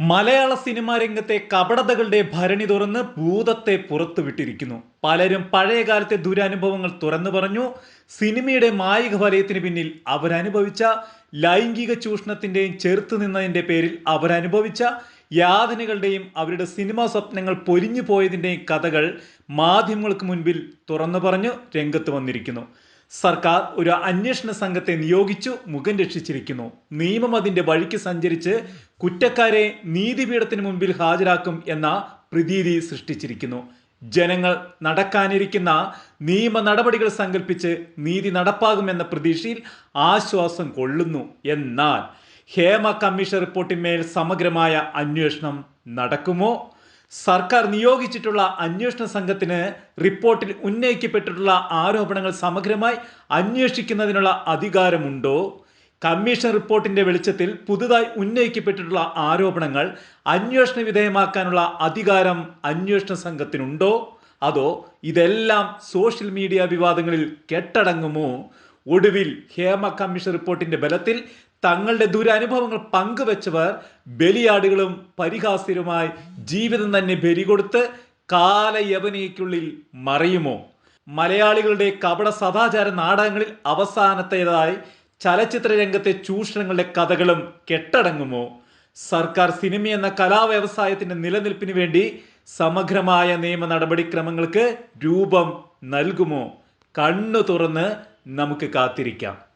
മലയാള cinema രംഗത്തെ കപടതകളുടെ ഭരണി തുറന്ന് ഭൂതത്തെ പുറത്തുവിട്ടിരിക്കുന്നു. പലരും പഴയകാലത്തെ ദുരനുഭവങ്ങൾ തുറന്നു പറഞ്ഞു. സിനിമയുടെ മായിക വലയത്തിന് പിന്നിൽ അവരനുഭവിച്ച ലൈംഗിക ചൂഷണത്തിന്റെയും ചെറുത്തു നിന്നതിന്റെ പേരിൽ അവരനുഭവിച്ച യാതനകളുടെയും അവരുടെ സിനിമാ സ്വപ്നങ്ങൾ പൊലിഞ്ഞു പോയതിന്റെയും കഥകൾ മാധ്യമങ്ങൾക്ക് മുൻപിൽ തുറന്നു പറഞ്ഞു രംഗത്ത് വന്നിരിക്കുന്നു. സർക്കാർ ഒരു അന്വേഷണ സംഘത്തെ നിയോഗിച്ചു മുഖം രക്ഷിച്ചിരിക്കുന്നു. നിയമം അതിന്റെ വഴിക്ക് സഞ്ചരിച്ച് കുറ്റക്കാരെ നീതിപീഠത്തിന് മുൻപിൽ ഹാജരാക്കും എന്ന പ്രതീതി സൃഷ്ടിച്ചിരിക്കുന്നു. ജനങ്ങൾ നടക്കാനിരിക്കുന്ന നിയമ നടപടികൾ സങ്കല്പിച്ച് നീതി നടപ്പാകുമെന്ന പ്രതീക്ഷയിൽ ആശ്വാസം കൊള്ളുന്നു എന്നാൽ ഹേമ കമ്മീഷൻ റിപ്പോർട്ടിന്മേൽ സമഗ്രമായ അന്വേഷണം നടക്കുമോ? സർക്കാർ നിയോഗിച്ചിട്ടുള്ള അന്വേഷണ സംഘത്തിന് റിപ്പോർട്ടിൽ ഉന്നയിക്കപ്പെട്ടിട്ടുള്ള ആരോപണങ്ങൾ സമഗ്രമായി അന്വേഷിക്കുന്നതിനുള്ള അധികാരമുണ്ടോ? കമ്മീഷൻ റിപ്പോർട്ടിന്റെ വെളിച്ചത്തിൽ പുതുതായി ഉന്നയിക്കപ്പെട്ടിട്ടുള്ള ആരോപണങ്ങൾ അന്വേഷണ വിധേയമാക്കാനുള്ള അധികാരം അന്വേഷണ സംഘത്തിനുണ്ടോ? അതോ ഇതെല്ലാം സോഷ്യൽ മീഡിയ വിവാദങ്ങളിൽ കെട്ടടങ്ങുമോ? ഒടുവിൽ ഹേമ കമ്മീഷൻ റിപ്പോർട്ടിന്റെ ബലത്തിൽ തങ്ങളുടെ ദുരനുഭവങ്ങൾ പങ്കുവച്ചവർ ബലിയാടുകളും പരിഹാസ്യരുമായി ജീവിതം തന്നെ ബലി കൊടുത്ത് മറിയുമോ? മറയുമോ മലയാളികളുടെ കപട സദാചാര നാടകങ്ങളിൽ അവസാനത്തേതായി ചലച്ചിത്ര രംഗത്തെ ചൂഷണങ്ങളുടെ കഥകളും കെട്ടടങ്ങുമോ? സർക്കാർ സിനിമ എന്ന കലാവ്യവസായത്തിന്റെ നിലനിൽപ്പിന് വേണ്ടി സമഗ്രമായ നിയമ നടപടിക്രമങ്ങൾക്ക് രൂപം നൽകുമോ? കണ്ണു തുറന്ന് നമുക്ക് കാത്തിരിക്കാം.